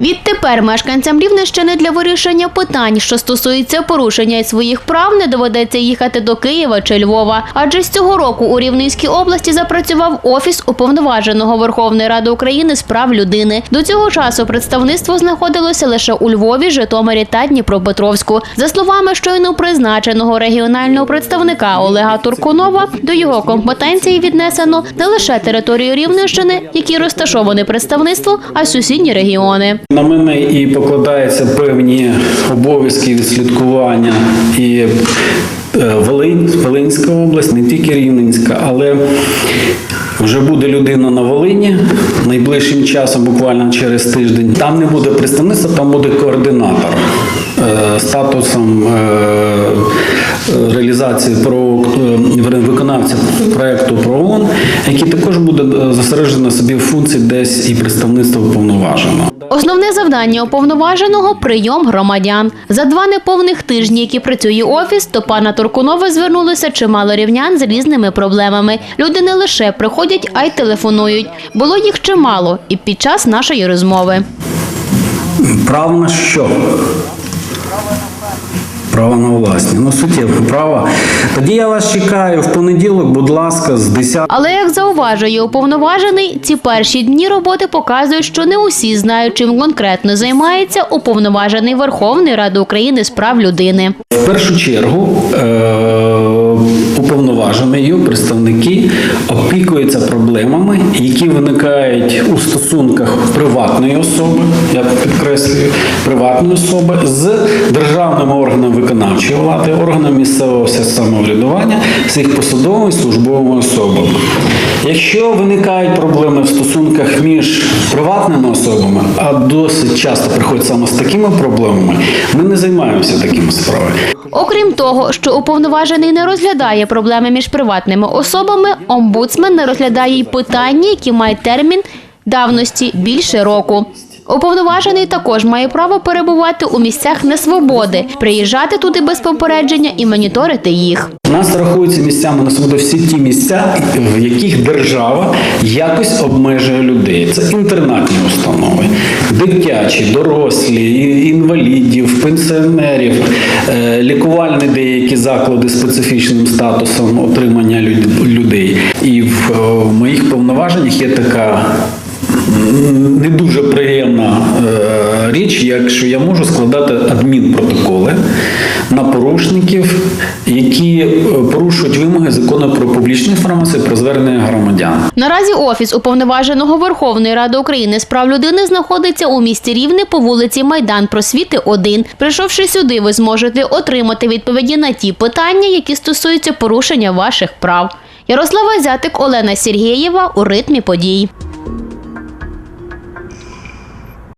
Відтепер мешканцям Рівненщини для вирішення питань, що стосуються порушення своїх прав, не доведеться їхати до Києва чи Львова. Адже з цього року у Рівненській області запрацював офіс уповноваженого Верховної Ради України з прав людини. До цього часу представництво знаходилося лише у Львові, Житомирі та Дніпропетровську. За словами щойно призначеного регіонального представника Олега Туркунова, до його компетенції віднесено не лише територію Рівненщини, які розташоване представництво, а й сусідні регіони. На мене і покладаються певні обов'язки відслідкування і е, Волинь, Волинська область, не тільки Рівненська, але вже буде людина на Волині найближчим часом, буквально через тиждень. Там не буде представництва, там буде координатор е, статусом е, реалізації про е, виконавця проекту про ООН, який також буде е, зосереджений на собі функції десь і представництва уповноваженого. Основне завдання уповноваженого прийом громадян. За два неповних тижні, які працює офіс, до пана Туркунова звернулося чимало рівнян з різними проблемами. Люди не лише приходять, а й телефонують. Було їх чимало і під час нашої розмови. Право що? Право на власні. Ну, суттєво право. Тоді я вас чекаю в понеділок, будь ласка, з 10 Але як зауважує уповноважений, ці перші дні роботи показують, що не усі знають, чим конкретно займається уповноважений Верховної Ради України з прав людини. В першу чергу е- уповноважені представники опікуються проблемами, які виникають у стосунках приватної особи, я підкреслюю, приватної особи з державними органами виконавчої влади, органами місцевого самоврядування, з їх посадовими службовими особами. Якщо виникають проблеми в стосунках між приватними особами, а досить часто приходять саме з такими проблемами, ми не займаємося такими справами. Окрім того, що уповноважений не розглядає проблеми між приватними особами, омбудсмен не розглядає й питання, які мають термін давності більше року. Уповноважений також має право перебувати у місцях несвободи, приїжджати туди без попередження і моніторити їх. Нас рахуються місцями на свободі всі ті місця, в яких держава якось обмежує людей. Це інтернатні установи, дитячі, дорослі, інвалідів, пенсіонерів, е, лікувальні деякі заклади з специфічним статусом отримання люд- людей. І в е, моїх повноваженнях є така м, не дуже приємна е, річ, якщо я можу складати адмінпротоколи на порушників, які е, порушують вимоги закону про публічну інформацію про звернення громадян. Наразі офіс уповноваженого Верховної Ради України з прав людини знаходиться у місті Рівне по вулиці Майдан Просвіти 1. Прийшовши сюди, ви зможете отримати відповіді на ті питання, які стосуються порушення ваших прав. Ярослава Зятик, Олена Сергієва у ритмі подій.